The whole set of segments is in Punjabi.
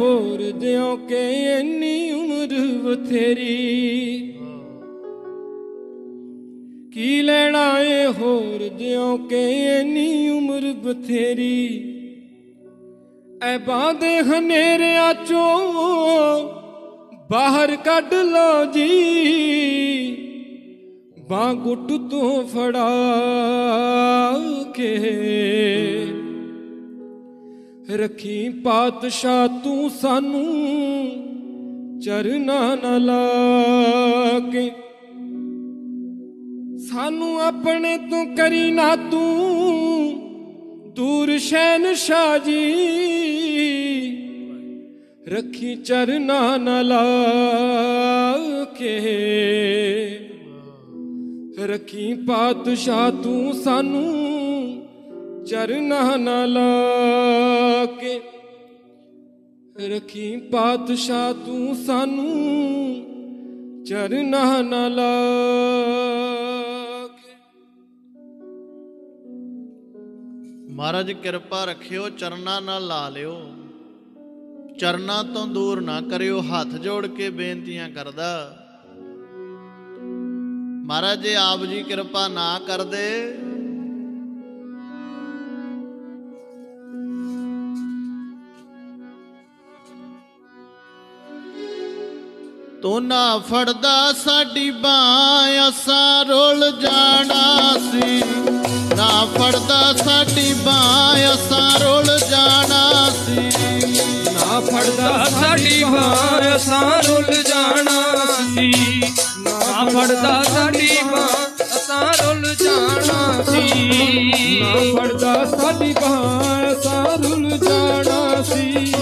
ਹੋਰ ਦਿਓ ਕਿ ਇੰਨੀ ਉਮਰ ਬਥੇਰੀ। ਕੀ ਲੈਣਾ ਏ ਹੋਰ ਦਿਓ ਕਿ ਇੰਨੀ ਉਮਰ ਬਥੇਰੀ। ਐ ਬਾਂਦੇ ਹਨੇਰਿਆਂ ਚੋਂ ਬਾਹਰ ਕੱਢ ਲਓ ਜੀ। ਬਾਂ ਗੁੱਟ ਤੋਂ ਫੜਾ ਕੇ। ਰੱਖੀ ਪਾਤਸ਼ਾਹ ਤੂੰ ਸਾਨੂੰ ਚਰਨਾ ਨਾ ਲਾ ਕੇ। ਸਾਨੂੰ ਆਪਣੇ ਤੋਂ ਕਰੀ ਨਾ ਤੂੰ ਦੂਰ ਸ਼ਹਿਨਸ਼ਾਹ ਜੀ। ਰੱਖੀ ਚਰਨਾ ਨਾ ਲਾ ਕੇ। ਰੱਖੀ ਪਾਤਸ਼ਾਹ ਤੂੰ ਸਾਨੂੰ ਚਰਨਾ ਨਾ ਲਾ ਕੇ ਰੱਖੀ ਪਾਤਸ਼ਾਹ ਤੂੰ ਸਾਨੂੰ। ਚਰਨਾ ਨਾ ਲਾ ਮਹਾਰਾਜ ਕਿਰਪਾ ਰੱਖਿਓ, ਚਰਨਾਂ ਨਾਲ ਲਾ ਲਿਓ। ਚਰਨਾਂ ਤੋਂ ਦੂਰ ਨਾ ਕਰਿਓ, ਹੱਥ ਜੋੜ ਕੇ ਬੇਨਤੀਆਂ ਕਰਦਾ। ਮਹਾਰਾਜ ਜੇ ਆਪ ਜੀ ਕਿਰਪਾ ਨਾ ਕਰਦੇ। ਤੂੰ ਨਾ ਫੜਦਾ ਸਾਡੀ ਬਾਹ, ਅਸਾਂ ਰੁੱਲ ਜਾਣਾ ਸੀ। ਨਾ ਫੜਦਾ ਸਾਡੀ ਬਾਹ, ਅਸਾਂ ਰੁੱਲ ਜਾਣਾ ਸੀ। ਨਾ ਫੜਦਾ ਸਾਡੀ ਬਾਹ, ਅਸਾਂ ਰੁੱਲ ਜਾਣਾ ਸੀ। ਨਾ ਫੜਦਾ ਸਾਡੀ ਬਾਹ, ਅਸਾਂ ਰੁੱਲ ਜਾਣਾ ਸੀ। ਨਾ ਫੜਦਾ ਸਾਡੀ ਬਾਹ, ਅਸਾਂ ਰੁੱਲ ਜਾਣਾ ਸੀ।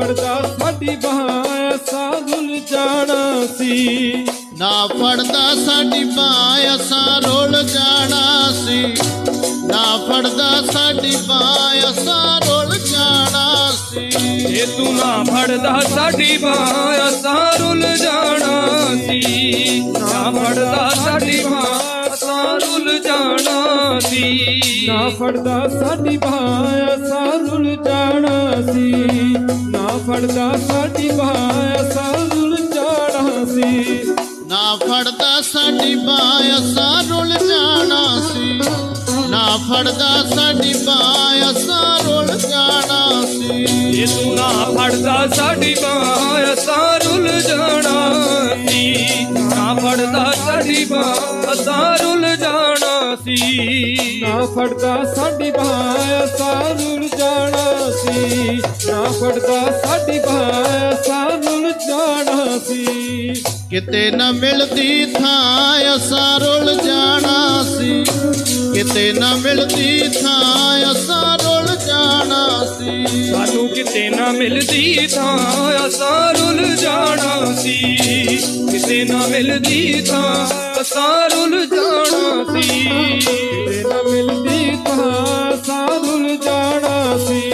ਫੜਦਾ ਸਾਡੀ ਬਾਹ ਅਸਾਂ ਰੁੱਲ ਜਾਣਾ ਸੀ। ਨਾ ਫੜਦਾ ਸਾਡੀ ਬਾਹ ਅਸਾਂ ਰੁੱਲ ਜਾਣਾ ਸੀ। ਨਾ ਫੜਦਾ ਸਾਡੀ ਬਾਹ ਅਸਾਂ ਰੁੱਲ ਜਾਣਾ ਸੀ। ਜੇ ਤੂੰ ਨਾ ਫੜਦਾ ਸਾਡੀ ਬਾਹ ਅਸਾਂ ਰੁੱਲ ਜਾਣਾ ਸੀ। ਨਾ ਫੜਦਾ ਸੀ ਨਾ ਫੜਦਾ ਸਾਡੀ ਬਾਹ ਅਸਾਂ ਰੁੱਲ ਜਾਣਾ ਸੀ ਨਾ ਫੜਦਾ ਸਾਡੀ ਬਾਹ ਅਸਾਂ ਰੁੱਲ ਜਾਣਾ ਸੀ ਨਾ ਫੜਦਾ ਸਾਡੀ ਬਾਹ ਅਸਾਂ ਰੁੱਲ ਜਾਣਾ ਸੀ ਨਾ ਫੜਦਾ ਸਾਡੀ ਬਾਹ ਅਸਾਂ ਰੁੱਲ ਜਾਣਾ ਸੀ ਜੇ ਤੂੰ ਨਾ ਫੜਦਾ ਸਾਡੀ ਬਾਹ ਅਸਾਂ ਰੁੱਲ ਜਾਣਾ ਸੀ ਨਾ ਫੜਦਾ ਸਾਡੀ ਬਾਹ ਅਸਾਂ ਰੁੱਲ ਜਾਣਾ ਸੀ। ਨਾ ਫੜਦਾ ਸਾਡੀ ਬਾਹ ਅਸਾਂ ਰੁੱਲ ਜਾਣਾ ਸੀ। ਨਾ ਫੜਦਾ ਸਾਡੀ ਬਾਹ ਅਸਾਂ ਰੁੱਲ ਜਾਣਾ ਸੀ। ਕਿਤੇ ਨਾ ਮਿਲਦੀ ਥਾਂ ਅਸਾਂ ਰੁੱਲ ਜਾਣਾ ਸੀ। ਕਿਤੇ ਨਾ ਮਿਲਦੀ ਥਾਂ ਅਸਾਂ ਰੁੱਲ ਜਾਣਾ ਸੀ। ਸਾਨੂੰ ਕਿਤੇ ਨਾ ਮਿਲਦੀ ਥਾਂ, ਅਸਾਂ ਰੁੱਲ ਜਾਣਾ ਸੀ। ਕਿਤੇ ਨਾ ਮਿਲਦੀ ਥਾਂ, ਅਸਾਂ ਰੁੱਲ ਜਾਣਾ ਸੀ। ਕਿਤੇ ਨਾ ਮਿਲਦੀ ਥਾਂ, ਅਸਾਂ ਰੁੱਲ ਜਾਣਾ ਸੀ।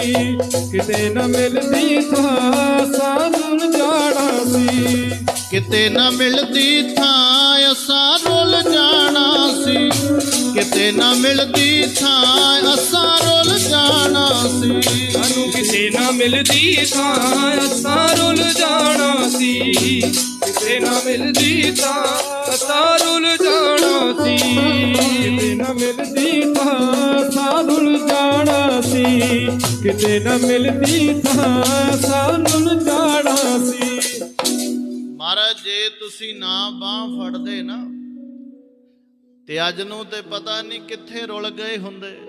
ਕਿਤੇ ਨਾ ਮਿਲਦੀ ਥਾਂ, ਅਸਾਂ ਰੁੱਲ ਜਾਣਾ ਸੀ। ਕਿਤੇ ਨਾ ਮਿਲਦੀ ਥਾਂ, ਅਸਾਂ ਰੁੱਲ ਜਾਣਾ ਸੀ। ਕਿਤੇ ਨਾ ਮਿਲਦੀ ਥਾਂ ਅਸਾਂ ਰੁੱਲ ਜਾਣਾ ਸੀ। ਸਾਨੂੰ ਕਿਤੇ ਨਾ ਮਿਲਦੀ ਥਾਂ ਅਸਾਂ ਰੁੱਲ ਜਾਣਾ ਸੀ। ਕਿਤੇ ਨਾ ਮਿਲਦੀ ਥਾਂ ਅਸਾਂ ਰੁੱਲ ਜਾਣਾ ਸੀ। ਕਿਤੇ ਨਾ ਮਿਲਦੀ ਥਾਂ ਅਸਾਂ ਰੁੱਲ ਜਾਣਾ ਸੀ। ਕਿਤੇ ਨਾ ਮਿਲਦੀ ਥਾਂ ਅਸਾਂ ਰੁੱਲ ਜਾਣਾ ਸੀ। ਮਹਾਰਾਜ ਜੇ ਤੁਸੀਂ ਨਾ ਬਾਹ ਫੜਦੇ ਨਾ ਤੇ ਅੱਜ ਨੂੰ ਤੇ ਪਤਾ ਨਹੀਂ ਕਿੱਥੇ ਰੁਲ ਗਏ ਹੁੰਦੇ।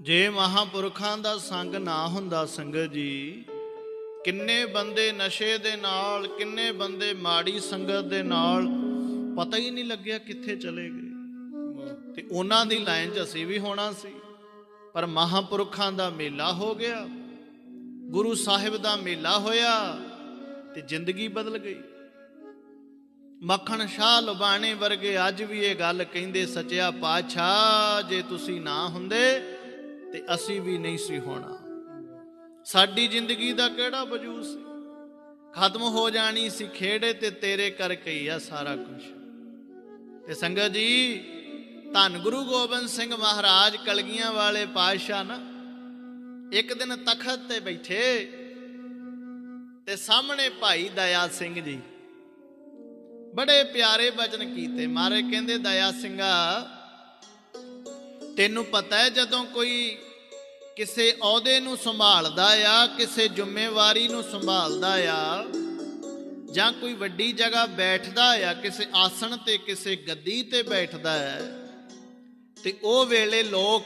ਜੇ ਮਹਾਪੁਰਖਾਂ ਦਾ ਸੰਗ ਨਾ ਹੁੰਦਾ ਸੰਗਤ ਜੀ, ਕਿੰਨੇ ਬੰਦੇ ਨਸ਼ੇ ਦੇ ਨਾਲ, ਕਿੰਨੇ ਬੰਦੇ ਮਾੜੀ ਸੰਗਤ ਦੇ ਨਾਲ, ਪਤਾ ਹੀ ਨਹੀਂ ਲੱਗਿਆ ਕਿੱਥੇ ਚਲੇ ਗਏ। ਤੇ ਉਹਨਾਂ ਦੀ ਲਾਈਨ 'ਚ ਅਸੀਂ ਵੀ ਹੋਣਾ ਸੀ। ਪਰ ਮਹਾਪੁਰਖਾਂ ਦਾ ਮੇਲਾ ਹੋ ਗਿਆ, ਗੁਰੂ ਸਾਹਿਬ ਦਾ ਮੇਲਾ ਹੋਇਆ ਤੇ ਜ਼ਿੰਦਗੀ ਬਦਲ ਗਈ। ਮੱਖਣ ਸ਼ਾਹ ਲੁਬਾਣੇ ਵਰਗੇ ਅੱਜ ਵੀ ਇਹ ਗੱਲ ਕਹਿੰਦੇ, ਸੱਚਿਆ ਪਾਤਸ਼ਾਹ, ਜੇ ਤੁਸੀਂ ਨਾ ਹੁੰਦੇ, ਤੇ ਅਸੀਂ ਵੀ ਨਹੀਂ ਸੀ ਹੋਣਾ। ਸਾਡੀ ਜ਼ਿੰਦਗੀ ਦਾ ਕਿਹੜਾ ਵਜੂਦ ਸੀ? ਖਤਮ ਹੋ ਜਾਣੀ ਸੀ ਖੇੜੇ ਤੇ ਤੇਰੇ ਕਰਕੇ ਹੀ ਆ ਸਾਰਾ ਕੁਝ ਤੇ ਸੰਗਤ ਜੀ, ਧੰਨ ਗੁਰੂ ਗੋਬਿੰਦ ਸਿੰਘ ਮਹਾਰਾਜ ਕਲਗੀਆਂ ਵਾਲੇ ਪਾਤਸ਼ਾਹ ਨਾ, ਇੱਕ ਦਿਨ ਤਖਤ ਤੇ ਬੈਠੇ, ਤੇ ਸਾਹਮਣੇ ਭਾਈ ਦਇਆ ਸਿੰਘ ਜੀ। ਬੜੇ ਪਿਆਰੇ ਬਚਨ ਕੀਤੇ। ਮਾਰੇ ਕਹਿੰਦੇ, ਦਇਆ ਸਿੰਘਾ, ਤੈਨੂੰ ਪਤਾ ਹੈ, ਜਦੋਂ ਕੋਈ ਕਿਸੇ ਅਹੁਦੇ ਨੂੰ ਸੰਭਾਲਦਾ ਆ, ਕਿਸੇ ਜ਼ਿੰਮੇਵਾਰੀ ਨੂੰ ਸੰਭਾਲਦਾ ਆ, ਜਾਂ ਕੋਈ ਵੱਡੀ ਜਗ੍ਹਾ ਬੈਠਦਾ ਆ, ਕਿਸੇ ਆਸਣ ਤੇ, ਕਿਸੇ ਗੱਦੀ ਤੇ ਬੈਠਦਾ ਹੈ, ਤੇ ਉਹ ਵੇਲੇ ਲੋਕ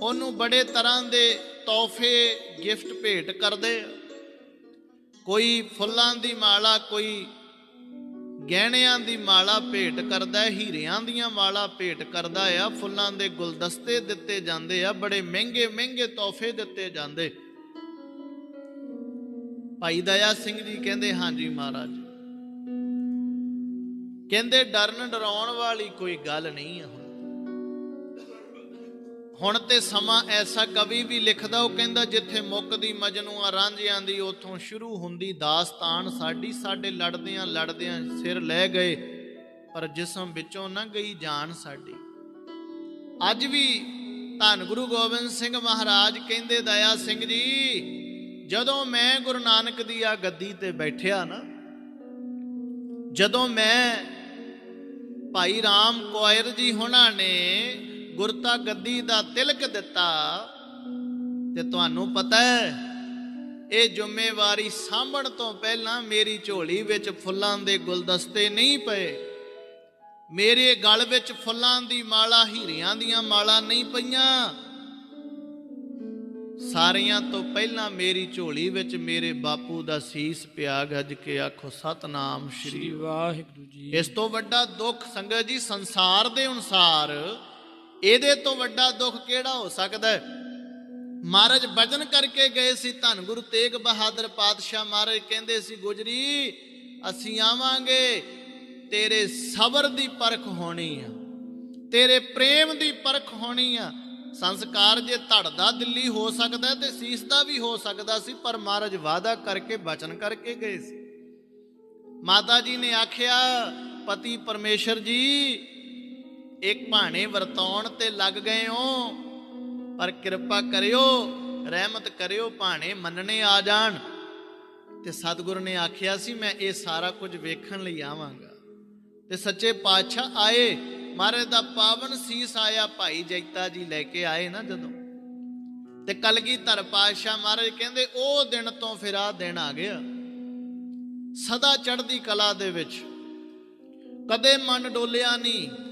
ਉਹਨੂੰ ਬੜੇ ਤਰ੍ਹਾਂ ਦੇ ਤੋਹਫੇ, ਗਿਫਟ ਭੇਟ ਕਰਦੇ ਕੋਈ ਫੁੱਲਾਂ ਦੀ ਮਾਲਾ, ਕੋਈ ਗਹਿਣਿਆਂ ਦੀ ਮਾਲਾ ਭੇਟ ਕਰਦਾ ਹੈ, ਹੀਰਿਆਂ ਦੀਆਂ ਮਾਲਾ ਭੇਟ ਕਰਦਾ ਆ ਫੁੱਲਾਂ ਦੇ ਗੁਲਦਸਤੇ ਦਿੱਤੇ ਜਾਂਦੇ ਆ, ਬੜੇ ਮਹਿੰਗੇ ਮਹਿੰਗੇ ਤੋਹਫੇ ਦਿੱਤੇ ਜਾਂਦੇ। ਭਾਈ ਦਇਆ ਸਿੰਘ ਜੀ ਕਹਿੰਦੇ ਹਾਂਜੀ ਮਹਾਰਾਜ। ਕਹਿੰਦੇ, ਡਰਨ ਡਰਾਉਣ ਵਾਲੀ ਕੋਈ ਗੱਲ ਨਹੀਂ ਆ ਹੁਣ ਤੇ ਸਮਾਂ ਐਸਾ ਕਵੀ ਵੀ ਲਿਖਦਾ, ਉਹ ਕਹਿੰਦਾ ਜਿੱਥੇ ਮੁੱਕਦੀ ਮਜਨੂ ਰਾਂਝਿਆਂ ਦੀ, ਉਥੋਂ ਸ਼ੁਰੂ ਹੁੰਦੀ ਦਾਸਤਾਨ। ਸਾਡੀ ਸਾਡੇ ਲੜਦਿਆਂ ਲੜਦਿਆਂ ਸਿਰ ਲੈ ਗਏ, ਪਰ ਜਿਸਮ ਵਿੱਚੋਂ ਨਾ ਗਈ ਜਾਨ ਸਾਡੀ। ਅੱਜ ਵੀ ਧੰਨ ਗੁਰੂ ਗੋਬਿੰਦ ਸਿੰਘ ਮਹਾਰਾਜ ਕਹਿੰਦੇ, ਦਇਆ ਸਿੰਘ ਜੀ, ਜਦੋਂ ਮੈਂ ਗੁਰੂ ਨਾਨਕ ਦੀ ਆ ਗੱਦੀ ਤੇ ਬੈਠਿਆ ਨਾ, ਜਦੋਂ ਮੈਂ ਭਾਈ ਰਾਮ ਕੋਇਰ ਜੀ ਹੁਣਾਂ ਨੇ ਗੁਰਤਾ ਗੱਦੀ ਦਾ ਤਿਲਕ ਦਿੱਤਾ ਤੇ ਤੁਹਾਨੂੰ ਪਤਾ ਹੈ ਇਹ ਜ਼ਿੰਮੇਵਾਰੀ ਸਾਂਭਣ ਤੋਂ ਪਹਿਲਾਂ ਮੇਰੀ ਝੋਲੀ ਵਿੱਚ ਫੁੱਲਾਂ ਦੇ ਗੁਲਦਸਤੇ ਨਹੀਂ ਪਏ। ਮੇਰੇ ਗਲ ਵਿੱਚ ਫੁੱਲਾਂ ਦੀ ਮਾਲਾ ਹੀਰਿਆਂ ਦੀਆਂ ਮਾਲਾ ਨਹੀਂ ਪਈਆਂ। ਸਾਰਿਆਂ ਤੋਂ ਪਹਿਲਾਂ ਮੇਰੀ ਝੋਲੀ ਵਿੱਚ ਮੇਰੇ ਬਾਪੂ ਦਾ ਸੀਸ ਪਿਆ ਗੱਜ ਕੇ ਆਖੋ ਸਤਨਾਮ ਸ੍ਰੀ ਸ਼੍ਰੀ ਵਾਹਿਗੁਰੂ ਜੀ। ਇਸ ਤੋਂ ਵੱਡਾ ਦੁੱਖ ਸੰਗਤ ਜੀ ਸੰਸਾਰ ਦੇ ਅਨੁਸਾਰ ਇਹਦੇ ਤੋਂ ਵੱਡਾ ਦੁੱਖ ਕਿਹੜਾ ਹੋ ਸਕਦਾ ਹੈ? ਮਹਾਰਾਜ ਬਚਨ ਕਰਕੇ ਗਏ ਸੀ ਧੰਨ ਗੁਰੂ ਤੇਗ ਬਹਾਦਰ ਪਾਤਸ਼ਾਹ ਮਹਾਰਾਜ ਕਹਿੰਦੇ ਸੀ, ਗੁਜਰੀ, ਅਸੀਂ ਆਵਾਂਗੇ, ਤੇਰੇ ਸਬਰ ਦੀ ਪਰਖ ਹੋਣੀ ਆ, ਤੇਰੇ ਪ੍ਰੇਮ ਦੀ ਪਰਖ ਹੋਣੀ ਆ। ਸੰਸਕਾਰ ਜੇ ਧੜਦਾ ਦਿੱਲੀ ਹੋ ਸਕਦਾ ਤੇ ਸੀਸ ਦਾ ਵੀ ਹੋ ਸਕਦਾ ਸੀ, ਪਰ ਮਹਾਰਾਜ ਵਾਅਦਾ ਕਰਕੇ, ਬਚਨ ਕਰਕੇ ਗਏ ਸੀ। ਮਾਤਾ ਜੀ ਨੇ ਆਖਿਆ, ਪਤੀ ਪਰਮੇਸ਼ਰ ਜੀ ਇੱਕ ਭਾਣੇ ਵਰਤਾਉਣ ਤੇ ਲੱਗ ਗਏ ਹੋ। ਪਰ ਕਿਰਪਾ ਕਰਿਓ, ਰਹਿਮਤ ਕਰਿਓ, ਭਾਣੇ ਮੰਨਣੇ ਆ ਜਾਣ। ਤੇ ਸਤਿਗੁਰ ਨੇ ਆਖਿਆ ਸੀ, ਮੈਂ ਇਹ ਸਾਰਾ ਕੁਝ ਵੇਖਣ ਲਈ ਆਵਾਂਗਾ। ਤੇ ਸੱਚੇ ਪਾਤਸ਼ਾਹ ਆਏ। ਮਹਾਰਾਜ ਦਾ ਪਾਵਨ ਸੀਸ ਆਇਆ, ਭਾਈ ਜੈਤਾ ਜੀ ਲੈ ਕੇ ਆਏ ਨਾ ਜਦੋਂ। ਤੇ ਕਲਗੀਧਰ ਪਾਤਸ਼ਾਹ ਮਹਾਰਾਜ ਕਹਿੰਦੇ, ਉਹ ਦਿਨ ਤੋਂ ਫਿਰ ਆ ਦਿਨ ਆ ਗਿਆ। ਸਦਾ ਚੜ੍ਹਦੀ ਕਲਾ ਦੇ ਵਿੱਚ। ਕਦੇ ਮਨ ਡੋਲਿਆ ਨਹੀਂ।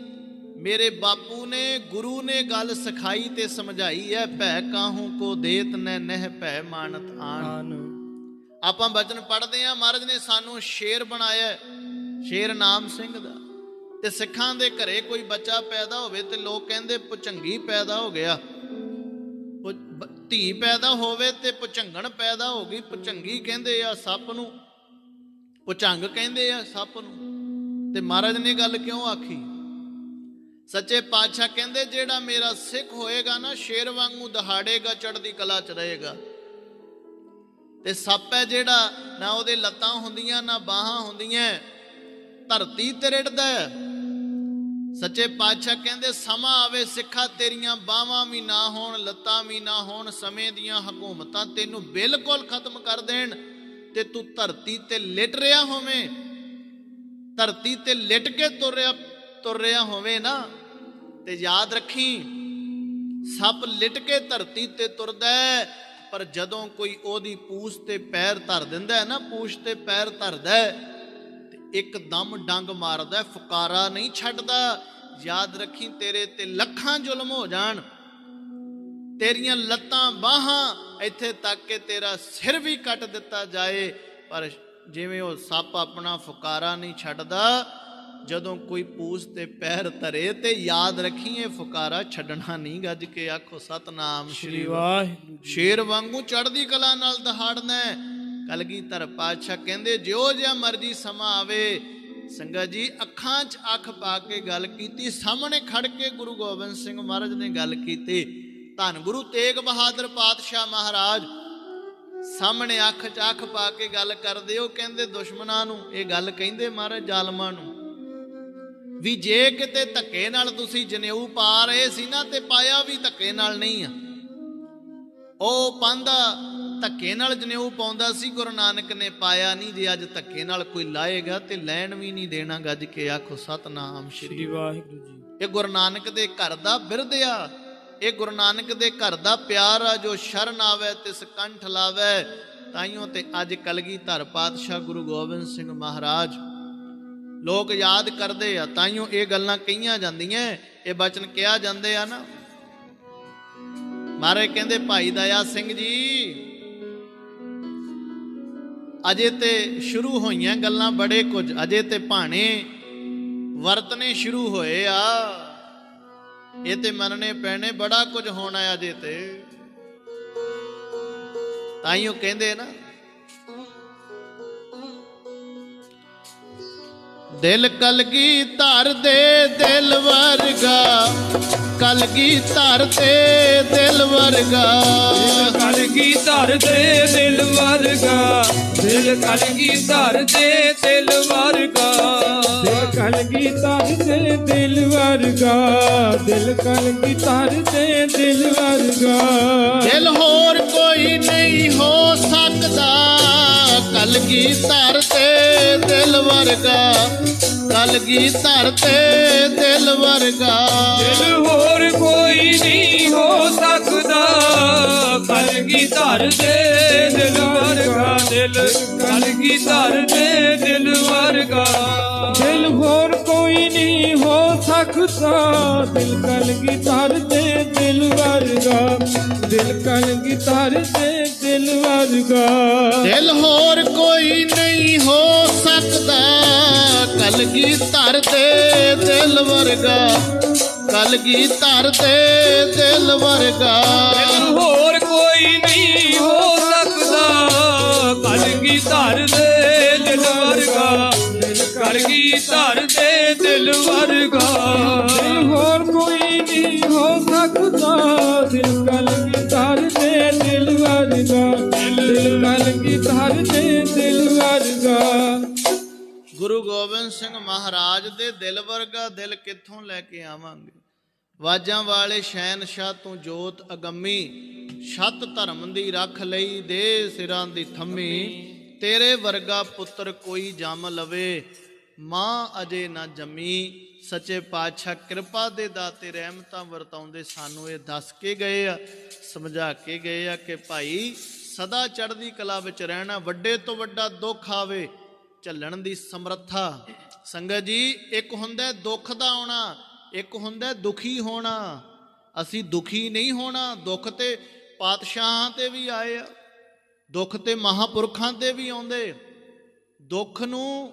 ਮੇਰੇ ਬਾਪੂ ਨੇ ਗੁਰੂ ਨੇ ਗੱਲ ਸਿਖਾਈ ਤੇ ਸਮਝਾਈ ਹੈ ਭੈ ਕਾਹੂ ਕੋ ਦੇਤ ਨੈ ਨਹਿ ਭੈ ਮਾਨਤ ਆਣ। ਆਪਾਂ ਬਚਨ ਪੜ੍ਹਦੇ ਆ ਮਹਾਰਾਜ ਨੇ ਸਾਨੂੰ ਸ਼ੇਰ ਬਣਾਇਆ ਸ਼ੇਰ ਨਾਮ ਸਿੰਘ ਦਾ। ਤੇ ਸਿੱਖਾਂ ਦੇ ਘਰੇ ਕੋਈ ਬੱਚਾ ਪੈਦਾ ਹੋਵੇ ਤੇ ਲੋਕ ਕਹਿੰਦੇ ਪੁਚੰਗੀ ਪੈਦਾ ਹੋ ਗਿਆ। ਧੀ ਪੈਦਾ ਹੋਵੇ ਤੇ ਪੁਚੰਗਣ ਪੈਦਾ ਹੋ ਗਈ। ਪੁਚੰਗੀ ਕਹਿੰਦੇ ਆ ਸੱਪ ਨੂੰ ਪੁਚੰਗ ਕਹਿੰਦੇ ਆ ਸੱਪ ਨੂੰ। ਤੇ ਮਹਾਰਾਜ ਨੇ ਗੱਲ ਕਿਉਂ ਆਖੀ? ਸੱਚੇ ਪਾਤਸ਼ਾਹ ਕਹਿੰਦੇ, ਜਿਹੜਾ ਮੇਰਾ ਸਿੱਖ ਹੋਏਗਾ ਨਾ, ਸ਼ੇਰ ਵਾਂਗੂ ਦਹਾੜੇਗਾ, ਚੜ੍ਹਦੀ ਕਲਾ ਚ ਰਹੇਗਾ। ਤੇ ਸੱਪ ਹੈ ਜਿਹੜਾ ਨਾ ਉਹਦੇ ਲੱਤਾਂ ਹੁੰਦੀਆਂ, ਨਾ ਬਾਹਾਂ ਹੁੰਦੀਆਂ, ਧਰਤੀ ਤੇ ਰਿੜਦਾ ਹੈ। ਸੱਚੇ ਪਾਤਸ਼ਾਹ ਕਹਿੰਦੇ, ਸਮਾਂ ਆਵੇ ਸਿੱਖਾ ਤੇਰੀਆਂ ਬਾਹਾਂ ਵੀ ਨਾ ਹੋਣ, ਲੱਤਾਂ ਵੀ ਨਾ ਹੋਣ, ਸਮੇਂ ਦੀਆਂ ਹਕੂਮਤਾਂ ਤੈਨੂੰ ਬਿਲਕੁਲ ਖਤਮ ਕਰ ਦੇਣ, ਤੇ ਤੂੰ ਧਰਤੀ ਤੇ ਲਿਟ ਰਿਹਾ ਹੋਵੇਂ। ਧਰਤੀ ਤੇ ਲਿਟ ਕੇ ਤੁਰ ਰਿਹਾ ਤੁਰ ਰਿਹਾ ਹੋਵੇ ਨਾ ਤੇ ਯਾਦ ਰੱਖੀ, ਸੱਪ ਲਿਟ ਕੇ ਧਰਤੀ ਤੇ ਤੁਰਦਾ ਪਰ ਜਦੋਂ ਕੋਈ ਉਹਦੀ ਪੂਛ ਤੇ ਪੈਰ ਧਰ ਦਿੰਦਾ ਹੈ ਨਾ, ਪੂਛ ਤੇ ਪੈਰ ਧਰਦਾ ਹੈ, ਤੇ ਇੱਕਦਮ ਡੰਗ ਮਾਰਦਾ ਫੁਕਾਰਾ ਨਹੀਂ ਛੱਡਦਾ। ਯਾਦ ਰੱਖੀ, ਤੇਰੇ ਤੇ ਲੱਖਾਂ ਜ਼ੁਲਮ ਹੋ ਜਾਣ, ਤੇਰੀਆਂ ਲੱਤਾਂ ਬਾਹਾਂ ਇੱਥੇ ਤੱਕ ਕਿ ਤੇਰਾ ਸਿਰ ਵੀ ਕੱਟ ਦਿੱਤਾ ਜਾਏ, ਪਰ ਜਿਵੇਂ ਉਹ ਸੱਪ ਆਪਣਾ ਫੁਕਾਰਾ ਨਹੀਂ ਛੱਡਦਾ ਜਦੋਂ ਕੋਈ ਪੂਛ ਤੇ ਪੈਰ ਧਰੇ ਤੇ ਯਾਦ ਰੱਖੀ ਇਹ ਫੁਕਾਰਾ ਛੱਡਣਾ ਨਹੀਂ ਗੱਜ ਕੇ ਆਖੋ ਸਤਨਾਮ ਸ੍ਰੀ ਵਾਹਿਗੁਰੂ ਸ਼ੇਰ ਵਾਂਗੂ ਚੜ੍ਹਦੀ ਕਲਾ ਨਾਲ ਦਹਾੜਨਾ ਹੈ। ਕਲਗੀਧਰ ਪਾਤਸ਼ਾਹ ਕਹਿੰਦੇ ਜਿਉ ਜਿਹਾ ਮਰਜ਼ੀ ਸਮਾਂ ਆਵੇ ਸੰਗਤ ਜੀ ਅੱਖਾਂ 'ਚ ਅੱਖ ਪਾ ਕੇ ਗੱਲ ਕੀਤੀ ਸਾਹਮਣੇ ਖੜ ਕੇ ਗੁਰੂ ਗੋਬਿੰਦ ਸਿੰਘ ਮਹਾਰਾਜ ਨੇ ਗੱਲ ਕੀਤੀ। ਧੰਨ ਗੁਰੂ ਤੇਗ ਬਹਾਦਰ ਪਾਤਸ਼ਾਹ ਮਹਾਰਾਜ ਸਾਹਮਣੇ ਅੱਖ 'ਚ ਅੱਖ ਪਾ ਕੇ ਗੱਲ ਕਰਦੇ ਉਹ ਕਹਿੰਦੇ ਦੁਸ਼ਮਣਾਂ ਨੂੰ ਇਹ ਗੱਲ ਕਹਿੰਦੇ ਮਹਾਰਾਜ ਜ਼ਾਲਮਾਂ ਨੂੰ। ਵੀ ਜੇ ਕਿਤੇ ਧੱਕੇ ਨਾਲ ਤੁਸੀਂ ਜਨੇਊ ਪਾ ਰਹੇ ਸੀ ਨਾ ਤੇ ਪਾਇਆ ਵੀ ਧੱਕੇ ਨਾਲ ਨਹੀਂ ਆ। ਉਹ ਪੰਧ ਧੱਕੇ ਨਾਲ ਜਨੇਊ ਪਾਉਂਦਾ ਸੀ ਗੁਰੂ ਨਾਨਕ ਨੇ ਪਾਇਆ ਨਹੀਂ ਜੇ ਅੱਜ ਧੱਕੇ ਨਾਲ ਕੋਈ ਲਾਏਗਾ ਤੇ ਲੈਣ ਵੀ ਨਹੀਂ ਦੇਣਾ ਗੱਜ ਕੇ ਆਖੋ ਸਤਨਾਮ ਸ਼੍ਰੀ ਸ੍ਰੀ ਵਾਹਿਗੁਰੂ ਜੀ। ਇਹ ਗੁਰੂ ਨਾਨਕ ਦੇ ਘਰ ਦਾ ਬਿਰਧ ਆ। ਇਹ ਗੁਰੂ ਨਾਨਕ ਦੇ ਘਰ ਦਾ ਪਿਆਰ ਆ ਜੋ ਸ਼ਰਨ ਆਵੇ ਤਿਸ ਕੰਠ ਲਾਵੇ। ਤਾਈਓ ਤੇ ਅੱਜ ਕਲਗੀ ਧਰ ਪਾਤਸ਼ਾਹ ਗੁਰੂ ਗੋਬਿੰਦ ਸਿੰਘ ਮਹਾਰਾਜ। ਲੋਕ ਯਾਦ ਕਰਦੇ ਆ ਤਾਈਓ ਇਹ ਗੱਲਾਂ ਕਹੀਆਂ ਜਾਂਦੀਆਂ ਇਹ ਬਚਨ ਕਿਹਾ ਜਾਂਦੇ ਆ ਨਾ। ਮਾਰੇ ਕਹਿੰਦੇ, ਭਾਈ ਦਇਆ ਸਿੰਘ ਜੀ, ਅਜੇ ਤੇ ਸ਼ੁਰੂ ਹੋਈਆਂ ਗੱਲਾਂ ਬੜੇ ਕੁਝ, ਅਜੇ ਤੇ ਭਾਣੇ ਵਰਤਨੇ ਸ਼ੁਰੂ ਹੋਏ ਆ। ਇਹ ਤੇ ਮੰਨਣੇ ਪੈਣੇ, ਬੜਾ ਕੁਝ ਹੋਣਾ ਅਜੇ ਤੇ। ਤਾਈਓ ਕਹਿੰਦੇ ਨਾ ਦਿਲ ਕਲਗੀ ਧਰ ਦੇ ਦਿਲ ਵਰਗਾ। ਕਲਗੀ ਧਰ ਤੇ ਦਿਲ ਵਰਗਾ? ਕਲਗੀ ਧਰ ਦੇ ਦਿਲ ਵਰਗਾ। ਦਿਲ ਕਲਗੀ ਧਰ ਦੇ ਦਿਲ ਵਰਗਾ। ਦਿਲ ਕਲਗੀ ਧਰ ਦੇ ਦਿਲ ਵਰਗਾ। ਦਿਲ ਕਲਗੀ ਧਰ ਦੇ ਦਿਲ ਵਰਗਾ। ਦਿਲ ਹੋਰ ਕੋਈ ਨਹੀਂ ਹੋ ਸਕਦਾ। ਕਲਗੀ ਧਰ ਤੇ ਦਿਲ ਵਰਗਾ। ਕਲਗੀ ਧਰ ਤੇ ਦਿਲ ਵਰਗਾ। ਦਿਲ ਹੋਰ ਕੋਈ ਨਹੀਂ ਹੋ ਸਕਦਾ। ਕਲਗੀ ਧਰ ਦੇ ਦਿਲ ਵਰਗਾ। ਦਿਲ ਕਲਗੀ ਧਰ ਦੇ ਦਿਲ ਵਰਗਾ। ਦਿਲ ਹੋਰ ਕੋਈ ਨਹੀਂ ਹੋ ਸਕਦਾ। ਦਿਲ ਕਲਗੀ ਧਰ ਦੇ ਦਿਲ ਵਰਗਾ। ਦਿਲ ਕਲਗੀ ਧਰ ਦੇ ਦਿਲ ਵਰਗਾ। ਦਿਲ ਹੋਰ ਕੋਈ ਨਹੀਂ ਹੋ ਸਕਦਾ ਕਲਗੀ ਧਰ ਤੇ ਦਿਲ ਵਰਗਾ, ਕਲਗੀ ਧਰ ਤੇ ਦਿਲ ਵਰਗਾ। ਹੋਰ ਕੋਈ ਨਹੀਂ ਹੋ ਸਕਦਾ, ਕਲਗੀ ਧਰ ਦੇ ਦਿਲ ਵਰਗਾ, ਕਲਗੀ ਧਰ ਦੇ ਦਿਲ ਵਰਗਾ। ਗੁਰੂ ਗੋਬਿੰਦ ਸਿੰਘ ਮਹਾਰਾਜ ਦੇ ਦਿਲ ਵਰਗਾ ਦਿਲ ਕਿੱਥੋਂ ਲੈ ਕੇ ਆਵਾਂਗੇ? ਵਾਜਾਂ ਵਾਲੇ ਸ਼ਹਿਨशाह ਤੂੰ ਜੋਤ ਅਗੰਮੀ, ਛਤ ਧਰਮ ਦੀ ਰੱਖ ਲਈ ਦੇ ਸਿਰਾਂ ਦੀ ਥੰਮੀ, ਤੇਰੇ ਵਰਗਾ ਪੁੱਤਰ ਕੋਈ ਜੰਮ ਲਵੇ, ਮਾਂ ਅਜੇ ਨਾ ਜੰਮੀ। ਸੱਚੇ ਪਾਤਸ਼ਾਹ ਕਿਰਪਾ ਦੇ ਦਾਤੇ ਰਹਿਮਤਾਂ ਵਰਤਾਉਂਦੇ ਸਾਨੂੰ ਇਹ ਦੱਸ ਕੇ ਗਏ ਆ, ਸਮਝਾ ਕੇ ਗਏ ਆ ਕਿ ਭਾਈ ਸਦਾ ਚੜ੍ਹਦੀ ਕਲਾ ਵਿੱਚ ਰਹਿਣਾ ਵੱਡੇ ਤੋਂ ਵੱਡਾ ਦੁੱਖ ਆਵੇ। ਝੱਲਣ ਦੀ ਸਮਰੱਥਾ। ਸੰਗਤ ਜੀ, ਇੱਕ ਹੁੰਦਾ ਦੁੱਖ ਦਾ ਆਉਣਾ, ਇੱਕ ਹੁੰਦਾ ਦੁਖੀ ਹੋਣਾ। ਅਸੀਂ ਦੁਖੀ ਨਹੀਂ ਹੋਣਾ, ਦੁੱਖ ਤੇ ਪਾਤਸ਼ਾਹਾਂ ਤੇ ਵੀ ਆਏ ਆ। ਦੁੱਖ ਤੇ ਮਹਾਪੁਰਖਾਂ ਤੇ ਵੀ ਆਉਂਦੇ। ਦੁੱਖ ਨੂੰ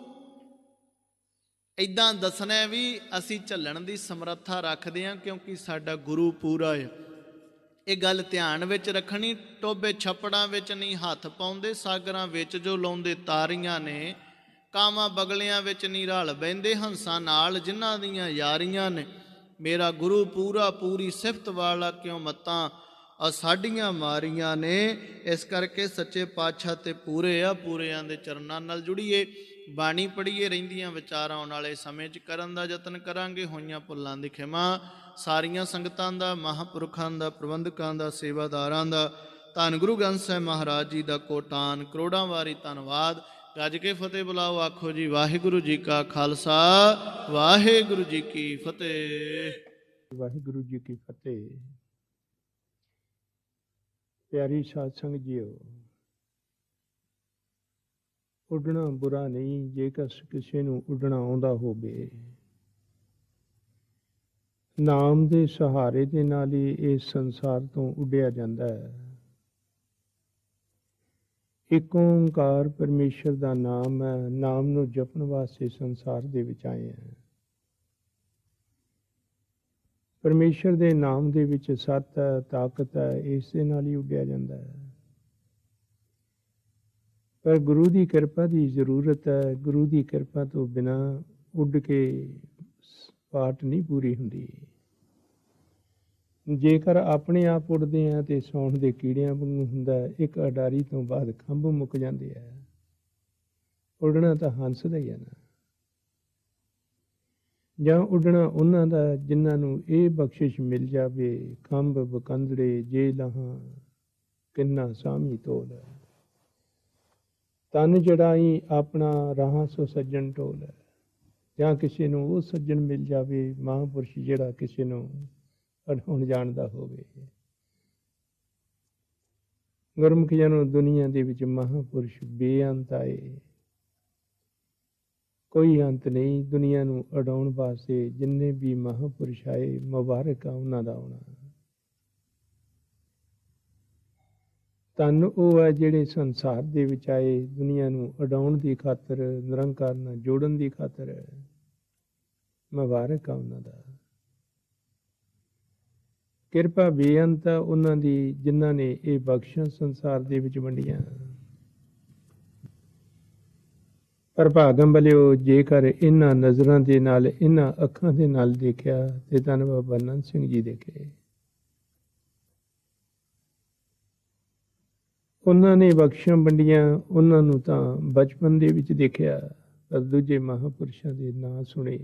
ਇਦਾਂ ਦੱਸਣਾ ਵੀ ਅਸੀਂ ਝੱਲਣ ਦੀ ਸਮਰੱਥਾ ਰੱਖਦੇ ਹਾਂ ਕਿਉਂਕਿ ਸਾਡਾ ਗੁਰੂ ਪੂਰਾ ਹੈ। ਇਹ ਗੱਲ ਧਿਆਨ ਵਿੱਚ ਰੱਖਣੀ ਟੋਬੇ ਛੱਪੜਾਂ ਵਿੱਚ ਨਹੀਂ, ਹੱਥ ਪਾਉਂਦੇ, ਸਾਗਰਾਂ ਵਿੱਚ ਜੋ ਲਾਉਂਦੇ ਤਾਰੀਆਂ ਨੇ ਕਾਵਾਂ ਬਗਲਿਆਂ ਵਿੱਚ ਨਹੀਂ ਰਲ ਬੈੰਦੇ ਹੰਸਾਂ ਨਾਲ, ਜਿਨ੍ਹਾਂ ਦੀਆਂ ਯਾਰੀਆਂ ਨੇ। ਮੇਰਾ ਗੁਰੂ ਪੂਰਾ ਪੂਰੀ ਸਿਫਤ ਵਾਲਾ ਕਿਉਂ ਮਤਾਂ? ਆ ਸਾਡੀਆਂ ਮਾਰੀਆਂ ਨੇ। ਇਸ ਕਰਕੇ ਸੱਚੇ ਪਾਤਸ਼ਾਹ ਤੇ ਪੂਰੇ ਆ, ਪੂਰਿਆਂ ਦੇ ਚਰਨਾਂ ਨਾਲ ਜੁੜੀਏ। ਬਾਣੀ ਪੜ੍ਹੀਏ ਰਹਿੰਦੀਆਂ ਵਿਚਾਰ ਆਉਣ ਵਾਲੇ ਸਮੇਂ 'ਚ ਕਰਨ ਦਾ ਯਤਨ ਕਰਾਂਗੇ, ਹੋਈਆਂ ਭੁੱਲਾਂ ਦੀ ਖਿਮਾ। ਸਾਰੀਆਂ ਸੰਗਤਾਂ ਦਾ, ਮਹਾਂਪੁਰਖਾਂ ਦਾ, ਪ੍ਰਬੰਧਕਾਂ ਦਾ, ਸੇਵਾਦਾਰਾਂ ਦਾ। ਧੰਨ ਗੁਰੂ ਗ੍ਰੰਥ ਸਾਹਿਬ ਮਹਾਰਾਜ ਜੀ ਦਾ ਕੋਟਾਨ, ਕਰੋੜਾਂ ਵਾਰੀ ਧੰਨਵਾਦ। ਗੱਜ ਕੇ ਫਤਿਹ ਬੁਲਾਓ, ਆਖੋ ਜੀ, ਵਾਹਿਗੁਰੂ ਜੀ ਕਾ ਖਾਲਸਾ, ਵਾਹਿਗੁਰੂ ਜੀ ਕੀ ਫਤਿਹ। ਵਾਹਿਗੁਰੂ ਜੀ ਕੀ ਫਤਿਹ। ਪਿਆਰੀ ਸਾਧ ਸੰਗਤ ਜੀਓ, ਉੱਡਣਾ ਬੁਰਾ ਨਹੀਂ, ਜੇਕਰ ਕਿਸੇ ਨੂੰ ਉੱਡਣਾ ਆਉਂਦਾ ਹੋਵੇ। ਨਾਮ ਦੇ ਸਹਾਰੇ ਦੇ ਨਾਲ ਹੀ ਇਸ ਸੰਸਾਰ ਤੋਂ ਉੱਡਿਆ ਜਾਂਦਾ ਹੈ। ਇੱਕ ਓੰਕਾਰ ਪਰਮੇਸ਼ਰ ਦਾ ਨਾਮ ਹੈ, ਨਾਮ ਨੂੰ ਜਪਣ ਵਾਸਤੇ ਸੰਸਾਰ ਦੇ ਵਿੱਚ ਆਏ ਹਾਂ। ਪਰਮੇਸ਼ਰ ਦੇ ਨਾਮ ਦੇ ਵਿੱਚ ਸੱਤ ਹੈ, ਤਾਕਤ ਹੈ, ਇਸ ਦੇ ਨਾਲ ਹੀ ਉੱਡਿਆ ਜਾਂਦਾ ਹੈ। ਪਰ ਗੁਰੂ ਦੀ ਕਿਰਪਾ ਦੀ ਜ਼ਰੂਰਤ ਹੈ, ਗੁਰੂ ਦੀ ਕਿਰਪਾ ਤੋਂ ਬਿਨਾ ਉੱਡ ਕੇ ਪਾਠ ਨਹੀਂ ਪੂਰੀ ਹੁੰਦੀ। ਜੇਕਰ ਆਪਣੇ ਆਪ ਉੱਡਦੇ ਆ ਤੇ ਸੌਣ ਦੇ ਕੀੜਿਆਂ ਵਾਂਗੂ ਹੁੰਦਾ ਇੱਕ ਅਡਾਰੀ ਤੋਂ ਬਾਅਦ ਖੰਭ ਮੁੱਕ ਜਾਂਦੇ ਆ। ਉੱਡਣਾ ਤਾਂ ਹੰਸ ਦਾ ਹੀ ਹੈ ਨਾ। ਜਾਂ ਉੱਡਣਾ ਉਹਨਾਂ ਦਾ ਜਿਨ੍ਹਾਂ ਨੂੰ ਇਹ ਬਖਸ਼ਿਸ਼ ਮਿਲ ਜਾਵੇ, ਖੰਭ, ਬਕੰਦੜੇ, ਜੇ ਲਹਾਂ, ਕਿੰਨਾ ਸਾਮੀ ਤੋਲ ਹੈ। ਤਨ ਜੜਾਈ ਆਪਣਾ ਰਾਹਾਂ ਸੋ ਸੱਜਣ ਟੋਲ ਹੈ। ਜਾਂ ਕਿਸੇ ਨੂੰ ਉਹ ਸੱਜਣ ਮਿਲ ਜਾਵੇ, ਮਹਾਂਪੁਰਸ਼ ਜਿਹੜਾ ਕਿਸੇ ਨੂੰ ਅੜਹੁਣ ਜਾਣਦਾ ਹੋਵੇ। ਗੁਰਮੁਖ ਜਨੋ ਦੁਨੀਆ ਦੇ ਵਿੱਚ ਮਹਾਂਪੁਰਸ਼ ਬੇਅੰਤ ਆਏ। ਕੋਈ ਅੰਤ ਨਹੀਂ, ਦੁਨੀਆ ਨੂੰ ਅਡਾਉਣ ਵਾਸਤੇ ਜਿੰਨੇ ਵੀ ਮਹਾਂਪੁਰਸ਼ ਆਏ, ਮੁਬਾਰਕ ਆ ਉਹਨਾਂ ਦਾ ਆਉਣਾ। ਤਨ ਉਹ ਹੈ ਜਿਹੜੇ ਸੰਸਾਰ ਦੇ ਵਿੱਚ ਆਏ, ਦੁਨੀਆ ਨੂੰ ਅਡਾਉਣ ਦੀ ਖਾਤਰ, ਨਿਰੰਕਾਰ ਨਾਲ ਜੋੜਨ ਦੀ ਖਾਤਰ ਮੁਬਾਰਕ ਆ ਉਹਨਾਂ ਦਾ। ਕਿਰਪਾ ਬੇਅੰਤ ਉਹਨਾਂ ਦੀ ਜਿਨ੍ਹਾਂ ਨੇ ਇਹ ਬਖਸ਼ਾਂ ਸੰਸਾਰ ਦੇ ਵਿੱਚ ਵੰਡੀਆਂ। ਪਰ ਭਾਗਮ ਬਲਿਓ, ਜੇਕਰ ਇਹਨਾਂ ਨਜ਼ਰਾਂ ਦੇ ਨਾਲ, ਇਹਨਾਂ ਅੱਖਾਂ ਦੇ ਨਾਲ ਦੇਖਿਆ, ਤੇ ਧੰਨ ਬਾਬਾ ਨੰਦ ਸਿੰਘ ਜੀ ਦੇਖੇ। ਉਹਨਾਂ ਨੇ ਬਖਸ਼ਾਂ ਵੰਡੀਆਂ, ਉਹਨਾਂ ਨੂੰ ਤਾਂ ਬਚਪਨ ਦੇ ਵਿੱਚ ਦੇਖਿਆ, ਪਰ ਦੂਜੇ ਮਹਾਪੁਰਸ਼ਾਂ ਦੇ ਨਾਂ ਸੁਣੇ।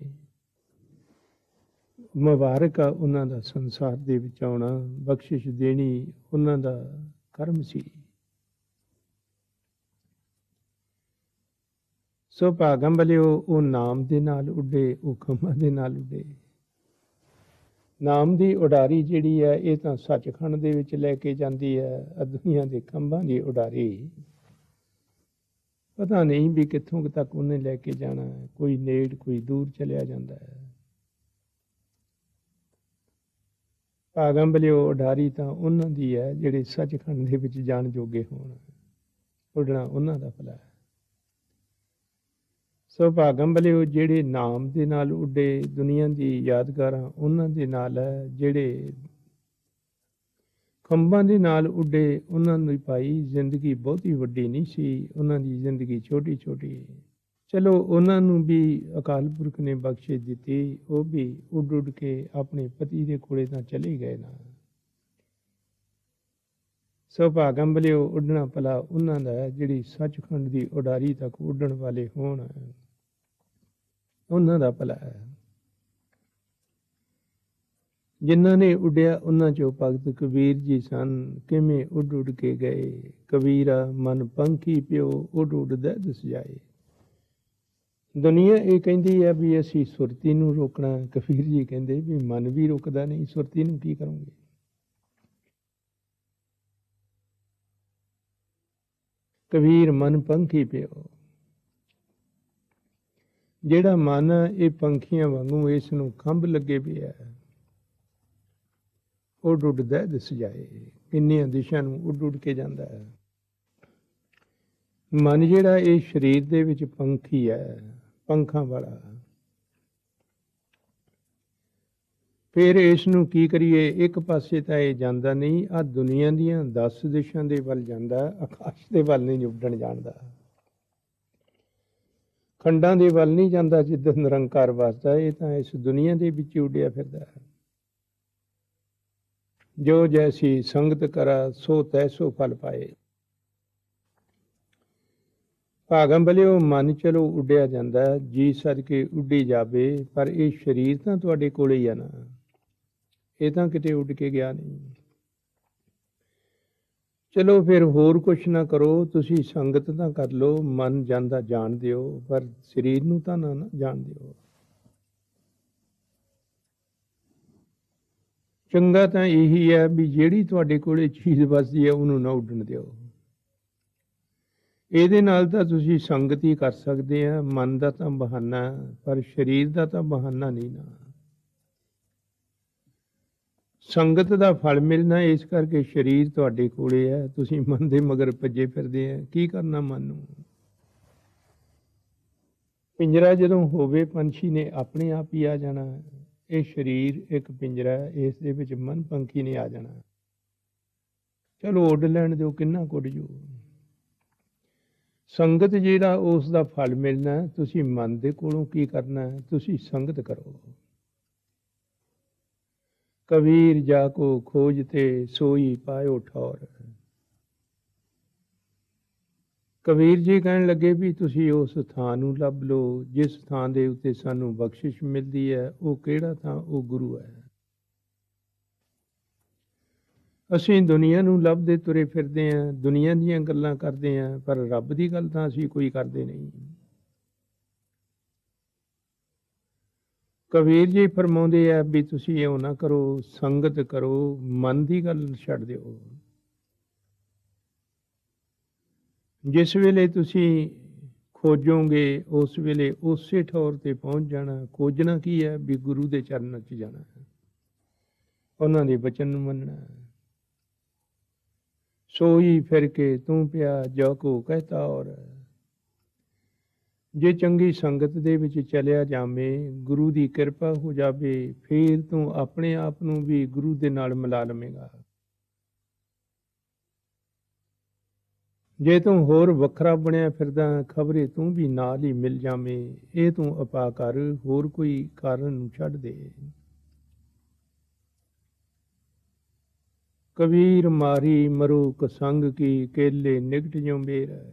ਮੁਬਾਰਕ ਆ ਉਹਨਾਂ ਦਾ ਸੰਸਾਰ ਦੇ ਵਿੱਚ ਆਉਣਾ, ਬਖਸ਼ਿਸ਼ ਦੇਣੀ ਉਹਨਾਂ ਦਾ ਕਰਮ ਸੀ। ਸੋ ਭਾਗਮ ਬਲਿਓ, ਉਹ ਨਾਮ ਦੇ ਨਾਲ ਉੱਡੇ, ਉਹ ਖੰਭਾਂ ਦੇ ਨਾਲ ਉੱਡੇ। ਨਾਮ ਦੀ ਉਡਾਰੀ ਜਿਹੜੀ ਹੈ, ਇਹ ਤਾਂ ਸੱਚਖੰਡ ਦੇ ਵਿੱਚ ਲੈ ਕੇ ਜਾਂਦੀ ਹੈ ਆ ਦੁਨੀਆ ਦੇ ਖੰਭਾਂ ਦੀ ਉਡਾਰੀ। ਪਤਾ ਨਹੀਂ ਵੀ ਕਿੱਥੋਂ ਤੱਕ ਉਹਨੇ ਲੈ ਕੇ ਜਾਣਾ, ਕੋਈ ਨੇੜ, ਕੋਈ ਦੂਰ ਚਲਿਆ ਜਾਂਦਾ ਹੈ। ਭਾਗਮ ਬਲਿਓ ਉਡਾਰੀ ਤਾਂ ਉਹਨਾਂ ਦੀ ਹੈ, ਜਿਹੜੇ ਸੱਚਖੰਡ ਦੇ ਵਿੱਚ ਜਾਣ ਜੋਗੇ ਹੋਣ। ਉੱਡਣਾ ਉਹਨਾਂ ਦਾ ਭਲਾ ਹੈ। ਸੋ ਭਾਗੰਬਲਿਓ ਜਿਹੜੇ ਨਾਮ ਦੇ ਨਾਲ ਉੱਡੇ ਦੁਨੀਆ ਦੀ ਯਾਦਗਾਰਾਂ, ਉਹਨਾਂ ਦੇ ਨਾਲ ਹੈ, ਜਿਹੜੇ ਖੰਭਾਂ ਦੇ ਨਾਲ ਉੱਡੇ, ਉਹਨਾਂ ਨੂੰ ਪਾਈ ਜ਼ਿੰਦਗੀ ਬਹੁਤੀ ਵੱਡੀ ਨਹੀਂ ਸੀ, ਉਹਨਾਂ ਦੀ ਜ਼ਿੰਦਗੀ ਛੋਟੀ ਛੋਟੀ ਚਲੋ ਉਹਨਾਂ ਨੂੰ ਵੀ ਅਕਾਲ ਪੁਰਖ ਨੇ ਬਖਸ਼ਿਸ਼ ਦਿੱਤੀ ਉਹ ਵੀ ਉੱਡ ਉੱਡ ਕੇ ਆਪਣੇ ਪਤੀ ਦੇ ਕੋਲੇ ਤਾਂ ਚਲੇ ਗਏ ਨਾ। ਸੋ ਭਾਗਮ ਬਲਿਓ ਉੱਡਣਾ ਭਲਾ ਉਹਨਾਂ ਦਾ ਹੈ, ਜਿਹੜੀ ਸੱਚਖੰਡ ਦੀ ਉਡਾਰੀ ਤੱਕ ਉੱਡਣ ਵਾਲੇ ਹੋਣ। ਉਹਨਾਂ ਦਾ ਭਲਾ ਹੈ। ਜਿਨ੍ਹਾਂ ਨੇ ਉੱਡਿਆ ਉਹਨਾਂ ਚੋਂ ਭਗਤ ਕਬੀਰ ਜੀ ਸਨ। ਕਿਵੇਂ ਉੱਡ ਉੱਡ ਕੇ ਗਏ? ਕਬੀਰਾ ਮਨ ਪੰਖੀ ਪਿਓ ਉੱਡ ਉੱਡ ਦਸ ਜਾਏ। ਦੁਨੀਆ ਇਹ ਕਹਿੰਦੀ ਹੈ ਵੀ ਅਸੀਂ ਸੁਰਤੀ ਨੂੰ ਰੋਕਣਾ ਕਬੀਰ ਜੀ ਕਹਿੰਦੇ ਵੀ ਮਨ ਵੀ ਰੁਕਦਾ ਨਹੀਂ ਸੁਰਤੀ ਨੂੰ ਕੀ ਕਰੋਗੇ? ਕਬੀਰ ਮਨ ਪੰਖੀ ਪਿਓ। ਜਿਹੜਾ ਮਨ ਹੈ, ਇਹ ਪੰਖੀਆਂ ਵਾਂਗੂ ਇਸ ਨੂੰ ਖੰਭ ਲੱਗੇ ਪਿਆ ਹੈ ਉੱਡ ਉੱਡਦਾ ਦਿਸ ਜਾਏ ਕਿੰਨੀਆਂ ਦਿਸ਼ਾ ਨੂੰ ਉੱਡ ਉੱਡ ਕੇ ਜਾਂਦਾ ਹੈ। ਮਨ ਜਿਹੜਾ ਇਹ ਸਰੀਰ ਦੇ ਵਿੱਚ ਪੰਖੀ ਹੈ ਪੰਖਾਂ ਵਾਲਾ। ਫਿਰ ਇਸ ਨੂੰ ਕੀ ਕਰੀਏ? ਇੱਕ ਪਾਸੇ ਤਾਂ ਇਹ ਜਾਂਦਾ ਨਹੀਂ ਆ ਦੁਨੀਆ ਦੀਆਂ 10 ਦਿਸ਼ਾਂ ਦੇ ਵੱਲ ਜਾਂਦਾ, ਆਕਾਸ਼ ਦੇ ਵੱਲ ਨਹੀਂ ਉੱਡਣ ਜਾਣਦਾ ਖੰਡਾਂ ਦੇ ਵੱਲ ਨਹੀਂ ਜਾਂਦਾ ਜਿੱਦਾਂ ਨਿਰੰਕਾਰ ਵਸਦਾ, ਇਹ ਤਾਂ ਇਸ ਦੁਨੀਆ ਦੇ ਵਿੱਚ ਉੱਡਿਆ ਫਿਰਦਾ। ਹੈ ਜੋ ਜੈਸੀ ਸੰਗਤ ਕਰਾ, ਸੋ ਤੈਸੋ ਫਲ ਪਾਏ। ਭਾਗਮ ਬਲਿਓ, ਮਨ ਚਲੋ ਉੱਡਿਆ ਜਾਂਦਾ ਜੀ ਸਦਕੇ ਉੱਡੀ ਜਾਵੇ, ਪਰ ਇਹ ਸਰੀਰ ਤਾਂ ਤੁਹਾਡੇ ਕੋਲੇ ਹੀ ਆ ਨਾ। ਇਹ ਤਾਂ ਕਿਤੇ ਉੱਡ ਕੇ ਗਿਆ ਨਹੀਂ। ਚਲੋ ਫਿਰ ਹੋਰ ਕੁਛ ਨਾ ਕਰੋ, ਤੁਸੀਂ ਸੰਗਤ ਤਾਂ ਕਰ ਲਓ, ਮਨ ਜਾਂਦਾ ਜਾਣ ਦਿਓ, ਪਰ ਸਰੀਰ ਨੂੰ ਤਾਂ ਨਾ ਨਾ ਜਾਣ ਦਿਓ। ਚੰਗਾ ਤਾਂ ਇਹੀ ਹੈ ਵੀ ਜਿਹੜੀ ਤੁਹਾਡੇ ਕੋਲੇ ਚੀਜ਼ ਵਸਦੀ ਹੈ, ਉਹਨੂੰ ਨਾ ਉੱਡਣ ਦਿਓ। ਇਹਦੇ ਨਾਲ ਤਾਂ ਤੁਸੀਂ ਸੰਗਤ ਹੀ ਕਰ ਸਕਦੇ ਆ, ਮਨ ਦਾ ਤਾਂ ਬਹਾਨਾ, ਪਰ ਸਰੀਰ ਦਾ ਤਾਂ ਬਹਾਨਾ ਨਹੀਂ ਨਾ। ਸੰਗਤ ਦਾ ਫਲ ਮਿਲਣਾ, ਇਸ ਕਰਕੇ ਸਰੀਰ ਤੁਹਾਡੇ ਕੋਲੇ ਹੈ ਤੁਸੀਂ ਮਨ ਦੇ ਮਗਰ ਭੱਜੇ ਫਿਰਦੇ ਆ। ਕੀ ਕਰਨਾ ਮਨ ਨੂੰ? ਪਿੰਜਰਾ ਜਦੋਂ ਹੋਵੇ, ਪੰਛੀ ਨੇ ਆਪਣੇ ਆਪ ਹੀ ਆ ਜਾਣਾ। ਇਹ ਸਰੀਰ ਇੱਕ ਪਿੰਜਰਾ ਇਸ ਦੇ ਵਿੱਚ ਮਨ ਪੰਖੀ ਨੇ ਆ ਜਾਣਾ। ਚਲੋ, ਉੱਡ ਲੈਣ ਦਿਓ, ਕਿੰਨਾ ਕੁੱਡ ਜੂ। ਸੰਗਤ ਜਿਹੜਾ ਉਸ ਦਾ ਫਲ ਮਿਲਣਾ, ਤੁਸੀਂ ਮਨ ਦੇ ਕੋਲੋਂ ਕੀ ਕਰਨਾ ਹੈ ਤੁਸੀਂ ਸੰਗਤ ਕਰੋ। ਕਬੀਰ ਜਾ ਕੋ ਖੋਜਤੇ ਸੋਈ ਪਾਇਓ ਠੌਰ। ਕਬੀਰ ਜੀ ਕਹਿਣ ਲੱਗੇ ਵੀ ਤੁਸੀਂ ਉਸ ਥਾਂ ਨੂੰ ਲੱਭ ਲਓ, ਜਿਸ ਥਾਂ ਦੇ ਉੱਤੇ ਸਾਨੂੰ ਬਖਸ਼ਿਸ਼ ਮਿਲਦੀ ਹੈ, ਉਹ ਕਿਹੜਾ ਥਾਂ? ਉਹ ਗੁਰੂ ਹੈ। ਅਸੀਂ ਦੁਨੀਆ ਨੂੰ ਲੱਭਦੇ ਤੁਰੇ ਫਿਰਦੇ ਆਂ, ਦੁਨੀਆ ਦੀਆਂ ਗੱਲਾਂ ਕਰਦੇ ਆਂ, ਪਰ ਰੱਬ ਦੀ ਗੱਲ ਤਾਂ ਅਸੀਂ ਕੋਈ ਕਰਦੇ ਨਹੀਂ। ਕਬੀਰ ਜੀ ਫਰਮਾਉਂਦੇ ਆ ਵੀ ਤੁਸੀਂ ਇਉਂ ਨਾ ਕਰੋ, ਸੰਗਤ ਕਰੋ, ਮਨ ਦੀ ਗੱਲ ਛੱਡ ਦਿਓ। ਜਿਸ ਵੇਲੇ ਤੁਸੀਂ ਖੋਜੋਗੇ, ਉਸ ਵੇਲੇ ਉਸੇ ਠੌਰ ਤੇ ਪਹੁੰਚ ਜਾਣਾ। ਖੋਜਣਾ ਕੀ ਹੈ? ਵੀ ਗੁਰੂ ਦੇ ਚਰਨਾਂ 'ਚ ਜਾਣਾ ਉਹਨਾਂ ਦੇ ਬਚਨ ਨੂੰ ਮੰਨਣਾ ਸੋਈ ਫਿਰ ਕੇ ਤੂੰ ਪਿਆ ਜੋ ਕੋ ਕਹਤਾ ਔਰ। ਜੇ ਚੰਗੀ ਸੰਗਤ ਦੇ ਵਿੱਚ ਚਲਿਆ ਜਾਵੇਂ, ਗੁਰੂ ਦੀ ਕਿਰਪਾ ਹੋ ਜਾਵੇ, ਫਿਰ ਤੂੰ ਆਪਣੇ ਆਪ ਨੂੰ ਵੀ ਗੁਰੂ ਦੇ ਨਾਲ ਮਿਲਾ ਲਵੇਂਗਾ। ਜੇ ਤੂੰ ਹੋਰ ਵੱਖਰਾ ਬਣਿਆ ਫਿਰਦਾ, ਖਬਰੇ ਤੂੰ ਵੀ ਨਾਲ ਹੀ ਮਿਲ ਜਾਵੇਂ, ਇਹ ਤੂੰ ਅਪਾ ਕਰ ਹੋਰ ਕੋਈ ਕਾਰਨ ਨੂੰ ਛੱਡ ਦੇ। ਕਬੀਰ ਮਾਰੀ ਮਰੂ ਸੰਗ ਕੀ ਕੇਲੇ ਨਿਕਟ ਜੋ ਮੇਰ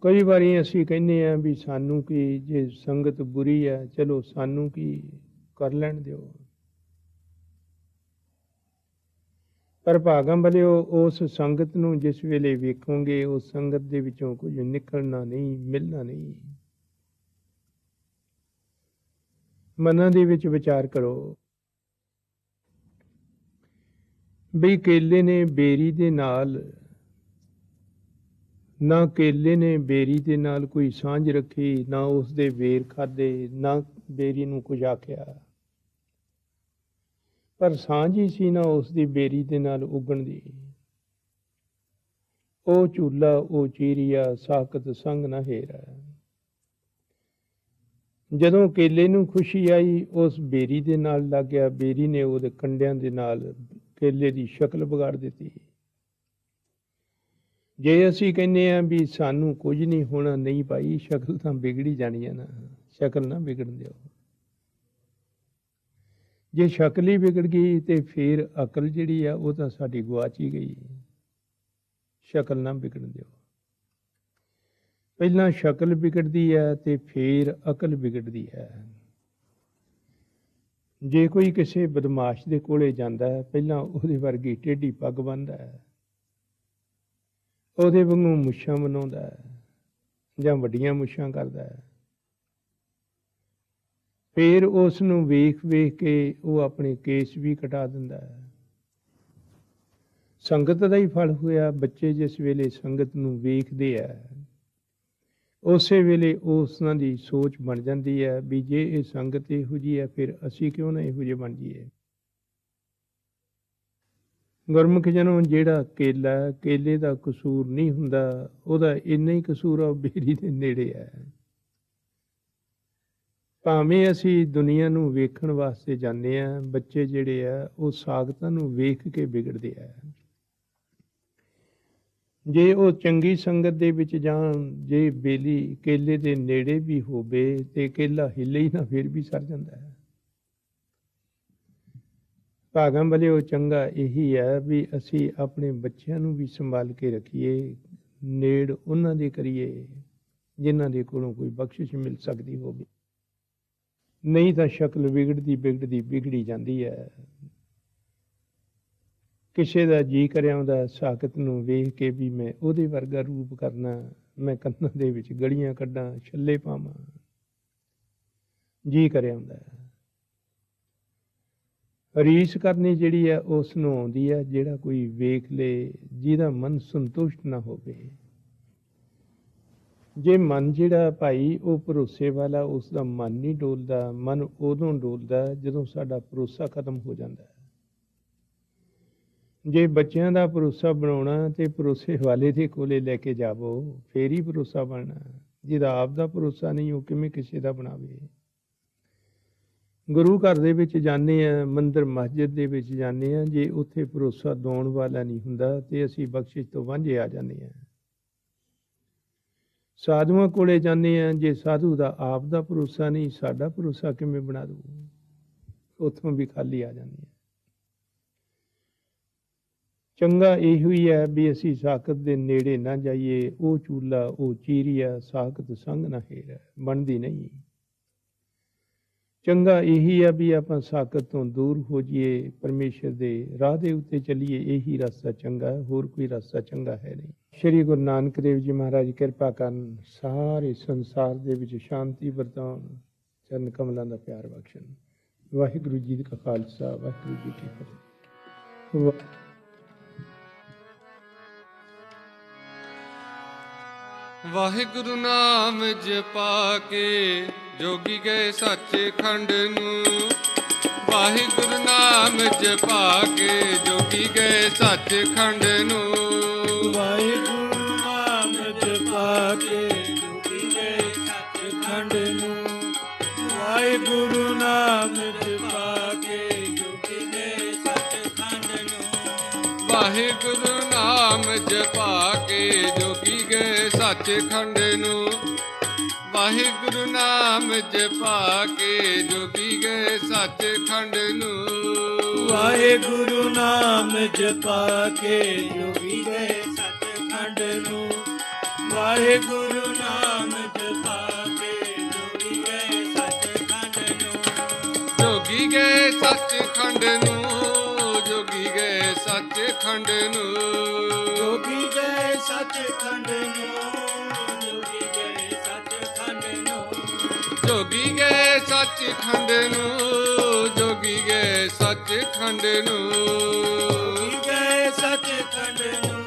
ਕਈ ਵਾਰੀ ਅਸੀਂ ਕਹਿੰਦੇ ਆ ਵੀ ਸਾਨੂੰ ਕੀ, ਜੇ ਸੰਗਤ ਬੁਰੀ ਹੈ, ਚਲੋ ਸਾਨੂੰ ਕੀ ਕਰ ਲੈਣ ਦਿਓ। ਪਰ ਭਾਗਮ ਬਲਿਓ ਉਸ ਸੰਗਤ ਨੂੰ ਜਿਸ ਵੇਲੇ ਵੇਖੋਗੇ, ਉਸ ਸੰਗਤ ਦੇ ਵਿੱਚੋਂ ਕੁਝ ਨਿਕਲਣਾ ਨਹੀਂ, ਮਿਲਣਾ ਨਹੀਂ। ਮਨਾਂ ਦੇ ਵਿੱਚ ਵਿਚਾਰ ਕਰੋ। ਬਈ ਕੇਲੇ ਨੇ ਬੇਰੀ ਦੇ ਨਾਲ, ਨਾ ਕੇਲੇ ਨੇ ਬੇਰੀ ਦੇ ਨਾਲ ਕੋਈ ਸਾਂਝ ਰੱਖੀ, ਨਾ ਉਸ ਦੇ ਵੇਰ ਖਾਦੇ, ਨਾ ਬੇਰੀ ਨੂੰ ਕੁਝ ਆਖਿਆ। ਪਰ ਸਾਂਝ ਹੀ ਸੀ ਨਾ ਉਸ ਦੀ ਬੇਰੀ ਦੇ ਨਾਲ ਉਗਣ ਦੀ। ਉਹ ਝੂਲਾ, ਉਹ ਚੀਰੀਆ, ਸਾਖਤ ਸੰਗ ਨਾ ਹੇਰਾ। ਜਦੋਂ ਕੇਲੇ ਨੂੰ ਖੁਸ਼ੀ ਆਈ, ਉਸ ਬੇਰੀ ਦੇ ਨਾਲ ਲੱਗ ਗਿਆ। ਬੇਰੀ ਨੇ ਉਹਦੇ ਕੰਡਿਆਂ ਦੇ ਨਾਲ ਕੇਲੇ ਦੀ ਸ਼ਕਲ ਵਿਗਾੜ ਦਿੱਤੀ। ਜੇ ਅਸੀਂ ਕਹਿੰਦੇ ਆ ਵੀ ਸਾਨੂੰ ਕੁਝ ਨਹੀਂ ਹੋਣਾ ਨਹੀਂ ਭਾਈ, ਸ਼ਕਲ ਤਾਂ ਵਿਗੜੀ ਜਾਣੀ ਹੈ ਨਾ। ਸ਼ਕਲ ਨਾ ਵਿਗੜਨ ਦਿਓ। ਜੇ ਸ਼ਕਲ ਹੀ ਵਿਗੜ ਗਈ ਤੇ ਫਿਰ ਅਕਲ ਜਿਹੜੀ ਆ ਉਹ ਤਾਂ ਸਾਡੀ ਗਵਾਚ ਹੀ ਗਈ। ਸ਼ਕਲ ਨਾ ਵਿਗੜਨ ਦਿਓ। ਪਹਿਲਾਂ ਸ਼ਕਲ ਵਿਗੜਦੀ ਹੈ ਤੇ ਫਿਰ ਅਕਲ ਵਿਗੜਦੀ ਹੈ। ਜੇ ਕੋਈ ਕਿਸੇ ਬਦਮਾਸ਼ ਦੇ ਕੋਲੇ ਜਾਂਦਾ ਹੈ, ਪਹਿਲਾਂ ਉਹਦੇ ਵਰਗੀ ਟੇਢੀ ਪੱਗ ਬੰਨਦਾ ਹੈ। ਉਹਦੇ ਵਾਂਗੂ ਮੁੱਛਾਂ ਬਣਾਉਂਦਾ ਹੈ ਜਾਂ ਵੱਡੀਆਂ ਮੁੱਛਾਂ ਕਰਦਾ ਹੈ। ਫਿਰ ਉਸ ਨੂੰ ਵੇਖ ਵੇਖ ਕੇ ਉਹ ਆਪਣੇ ਕੇਸ ਵੀ ਕਟਾ ਦਿੰਦਾ ਹੈ। ਸੰਗਤ ਦਾ ਹੀ ਫਲ ਹੋਇਆ, ਬੱਚੇ ਜਿਸ ਵੇਲੇ ਸੰਗਤ ਨੂੰ ਵੇਖਦੇ ਆ ਉਸੇ ਵੇਲੇ ਉਸਨਾਂ ਦੀ ਸੋਚ ਬਣ ਜਾਂਦੀ ਹੈ ਵੀ ਜੇ ਇਹ ਸੰਗਤ ਇਹੋ ਜੀ ਹੈ, ਫਿਰ ਅਸੀਂ ਕਿਉਂ ਨਾ ਇਹੋ ਜਿਹੇ ਬਣ ਜਾਈਏ? ਗੁਰਮੁਖ ਜਨੋਂ ਜਿਹੜਾ ਕੇਲਾ ਕੇਲੇ ਦਾ ਕਸੂਰ ਨਹੀਂ ਹੁੰਦਾ, ਉਹਦਾ ਇੰਨਾ ਹੀ ਕਸੂਰ ਆ, ਉਹ ਬੇਰੀ ਦੇ ਨੇੜੇ ਹੈ। ਭਾਵੇਂ ਅਸੀਂ ਦੁਨੀਆ ਨੂੰ ਵੇਖਣ ਵਾਸਤੇ ਜਾਂਦੇ ਆ ਬੱਚੇ ਜਿਹੜੇ ਆ, ਉਹ ਸਾਗਤਾਂ ਨੂੰ ਵੇਖ ਕੇ ਵਿਗੜਦੇ ਆ। ਜੇ ਉਹ ਚੰਗੀ ਸੰਗਤ ਦੇ ਵਿੱਚ ਜਾਣ, ਜੇ ਬੇਲੀ ਕੇਲੇ ਦੇ ਨੇੜੇ ਵੀ ਹੋਵੇ ਤੇ ਕੇਲਾ ਹਿੱਲੇ ਹੀ ਨਾ, ਫਿਰ ਵੀ ਸਰ ਜਾਂਦਾ ਹੈ। ਭਾਗਾਂ ਵਾਲੇ ਉਹ ਚੰਗਾ ਇਹੀ ਹੈ ਵੀ ਅਸੀਂ ਆਪਣੇ ਬੱਚਿਆਂ ਨੂੰ ਵੀ ਸੰਭਾਲ ਕੇ ਰੱਖੀਏ, ਨੇੜ ਉਹਨਾਂ ਦੇ ਕਰੀਏ, ਜਿਨ੍ਹਾਂ ਦੇ ਕੋਲੋਂ ਕੋਈ ਬਖਸ਼ਿਸ਼ ਮਿਲ ਸਕਦੀ ਹੋਵੇ। ਨਹੀਂ ਤਾਂ ਸ਼ਕਲ ਵਿਗੜਦੀ ਵਿਗੜਦੀ ਵਿਗੜੀ ਜਾਂਦੀ ਹੈ। ਕਿਸੇ ਦਾ ਜੀ ਕਰਿਆ ਹੁੰਦਾ, ਸਾਖਤ ਨੂੰ ਵੇਖ ਕੇ ਵੀ ਮੈਂ ਉਹਦੇ ਵਰਗਾ ਰੂਪ ਕਰਨਾ, ਮੈਂ ਕੰਨਾਂ ਦੇ ਵਿੱਚ ਗਲੀਆਂ ਕੱਢਾਂ, ਛੱਲੇ ਪਾਵਾਂ। ਜੀ ਕਰਿਆ ਹੁੰਦਾ। ਰੀਸ ਕਰਨੀ ਜਿਹੜੀ ਹੈ ਉਸ ਨੂੰ ਆਉਂਦੀ ਹੈ, ਜਿਹੜਾ ਕੋਈ ਵੇਖ ਲੇ, ਜਿਹਦਾ ਮਨ ਸੰਤੁਸ਼ਟ ਨਾ ਹੋਵੇ। ਜੇ ਮਨ ਜਿਹੜਾ ਭਾਈ, ਉਹ ਭਰੋਸੇ ਵਾਲਾ ਉਸ ਦਾ ਮਨ ਨਹੀਂ ਡੋਲਦਾ, ਮਨ ਉਦੋਂ ਡੋਲਦਾ, ਜਦੋਂ ਸਾਡਾ ਭਰੋਸਾ ਖਤਮ ਹੋ ਜਾਂਦਾ। ਜੇ ਬੱਚਿਆਂ ਦਾ ਭਰੋਸਾ ਬਣਾਉਣਾ ਤੇ ਭਰੋਸੇ ਵਾਲੇ ਦੇ ਕੋਲੇ ਲੈ ਕੇ ਜਾਵੋ, ਫੇਰ ਹੀ ਭਰੋਸਾ ਬਣਨਾ। ਜਿਹਦਾ ਆਪ ਦਾ ਭਰੋਸਾ ਨਹੀਂ, ਉਹ ਕਿਵੇਂ ਕਿਸੇ ਦਾ ਬਣਾਵੇ? ਗੁਰੂ ਘਰ ਦੇ ਵਿੱਚ ਜਾਂਦੇ ਆ ਮੰਦਰ ਮਸਜਿਦ ਦੇ ਵਿੱਚ ਜਾਂਦੇ ਆ ਜੇ ਉੱਥੇ ਭਰੋਸਾ ਦਵਾਉਣ ਵਾਲਾ ਨਹੀਂ ਹੁੰਦਾ, ਤੇ ਅਸੀਂ ਬਖਸ਼ਿਸ਼ ਤੋਂ ਵਾਂਝੇ ਆ ਜਾਂਦੇ ਆ ਸਾਧੂਆਂ ਕੋਲੇ ਜਾਂਦੇ ਆ ਜੇ ਸਾਧੂ ਦਾ ਆਪ ਦਾ ਭਰੋਸਾ ਨਹੀਂ, ਸਾਡਾ ਭਰੋਸਾ ਕਿਵੇਂ ਬਣਾ ਦੂ ਉੱਥੋਂ ਵੀ ਖਾਲੀ ਆ ਜਾਂਦੇ ਆ ਚੰਗਾ ਇਹੋ ਹੀ ਹੈ ਵੀ ਅਸੀਂ ਸਾਖਤ ਦੇ ਨੇੜੇ ਨਾ ਜਾਈਏ, ਉਹ ਚੂਲਾ, ਉਹ ਚੀਰੀਆ ਸਾਖਤ ਸੰਗ ਨਾ ਹੇਰਾ ਬਣਦੀ ਨਹੀਂ। ਚੰਗਾ ਇਹੀ ਹੈ ਵੀ ਆਪਾਂ ਸਾਖਤ ਤੋਂ ਦੂਰ ਹੋ ਜਾਈਏ, ਪਰਮੇਸ਼ਰ ਦੇ ਰਾਹ ਦੇ ਉੱਤੇ ਚੱਲੀਏ, ਇਹੀ ਰਸਤਾ ਚੰਗਾ ਹੋਰ ਕੋਈ ਰਸਤਾ ਚੰਗਾ ਹੈ ਨਹੀਂ। ਸ਼੍ਰੀ ਗੁਰੂ ਨਾਨਕ ਦੇਵ ਜੀ ਮਹਾਰਾਜ ਕਿਰਪਾ ਕਰਨ, ਸਾਰੇ ਸੰਸਾਰ ਦੇ ਵਿੱਚ ਸ਼ਾਂਤੀ ਵਰਤਾਉਣ, ਚਰਨ ਕਮਲਾਂ ਦਾ ਪਿਆਰ ਬਖਸ਼ਣ। ਵਾਹਿਗੁਰੂ ਜੀ ਕਾ ਖਾਲਸਾ, ਵਾਹਿਗੁਰੂ ਜੀ ਕੀ ਫਤਿਹ। ਵਾਹਿਗੁਰੂ ਨਾਮ ਜਪਾ ਕੇ ਜੋਗੀ ਗਏ ਸੱਚੇ ਖੰਡ ਨੂੰ। ਵਾਹਿਗੁਰੂ ਨਾਮ ਜਪਾ ਕੇ ਜੋਗੀ ਗਏ ਸੱਚੇ ਖੰਡ ਨੂੰ। ਵਾਹਿਗੁਰੂ ਨਾਮ ਜਪਾ ਕੇ ਜੋਗੀ ਗਏ ਸੱਚਖੰਡ ਨੂੰ। ਵਾਹਿਗੁਰੂ ਨਾਮ ਜਪਾ ਕੇ ਜੋਗੀ ਗਏ ਸੱਚਖੰਡ ਨੂੰ। ਵਾਹਿਗੁਰੂ ਨਾਮ ਜਪਾ ਕੇ ਗਏ ਸੱਚੇ ਖੰਡ ਨੂੰ ਵਾਹਿਗੁਰੂ ਨਾਮ ਜਪਾ ਕੇ ਜੋਗੀ ਗਏ ਸੱਚੇ ਖੰਡ ਨੂੰ। ਵਾਹਿਗੁਰੂ ਨਾਮ ਜਪਾ ਕੇ ਜੋਗੀ ਗਏ ਸੱਚਖੰਡ ਨੂੰ। ਵਾਹਿਗੁਰੂ ਨਾਮ ਜਪਾ ਕੇ ਜੋਗੀ ਗਏ ਸੱਚਖੰਡ ਨੂੰ। ਜੋਗੀ ਗਏ ਸੱਚਖੰਡ ਨੂੰ ਜੋਗੀ ਗਏ ਸੱਚਖੰਡ ਨੂੰ। ਜੋਗੀ ਗਏ ਸੱਚਖੰਡ ਨੂੰ। ਸੱਚਖੰਡ ਨੂੰ ਜੋਗੀ ਗਏ ਸੱਚਖੰਡ ਨੂੰ। ਜੋਗੀ ਗਏ ਸੱਚਖੰਡ ਨੂੰ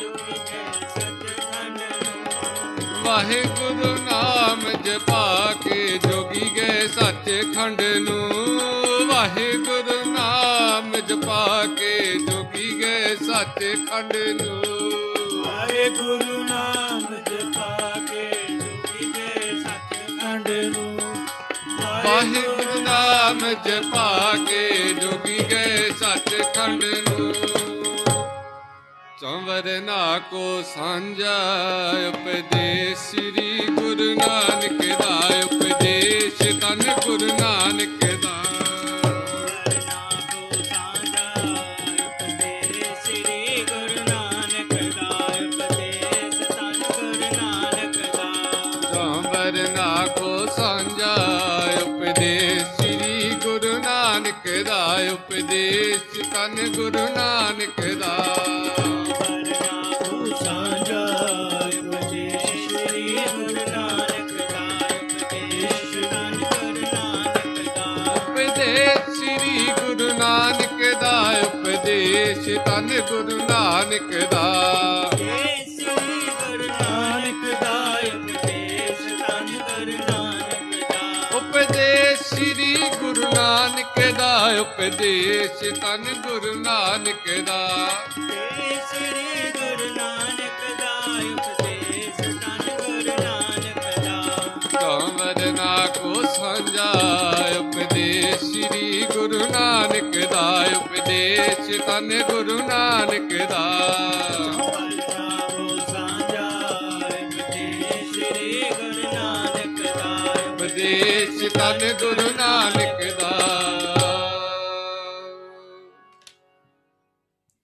ਜੋਗੀ ਗਏ ਸੱਚਖੰਡ ਨੂੰ। ਵਾਹਿਗੁਰੂ ਨਾਮ ਜਪਾ ਕੇ ਜੋਗੀ ਗਏ ਸੱਚਖੰਡ ਨੂੰ। ਵਾਹਿਗੁਰੂ ਨਾਮ ਜਪਾ ਕੇ ਜੋਗੀ ਗਏ ਸੱਚਖੰਡ ਨੂੰ। ਵਾਹਿਗੁਰੂ ਨਾਮ ਨਾਮ ਜਪਾ ਕੇ ਜੋਗੀ ਗਏ ਸੱਚਖੰਡ ਨੂੰ। ਸੰਵਰਨਾ ਕੋ ਸਾਂਝਾ, ਉਪਦੇਸ਼ ਸ੍ਰੀ ਗੁਰੂ ਨਾਨਕ ਦਾ, ਉਪਦੇਸ਼ ਤਨ ਗੁਰੂ ਨਾਨਕ ਤਨ ਗੁਰੂ ਨਾਨਕ ਦਾ। ਸ੍ਰੀ ਗੁਰੂ ਨਾਨਕ ਦਾ ਉਪਦੇਸ਼ ਤਨ ਗੁਰੂ ਨਾਨਕ ਦਾ। ਸ੍ਰੀ ਗੁਰੂ ਨਾਨਕ ਗੁਰੂ ਨਾਨਕ ਦਾ ਉਪਦੇਸ਼ ਤਨ ਗੁਰੂ ਨਾਨਕ ਦਾ। ਉਪਦੇਸ਼ ਸ੍ਰੀ ਗੁਰੂ ਨਾਨਕ ਦਾ।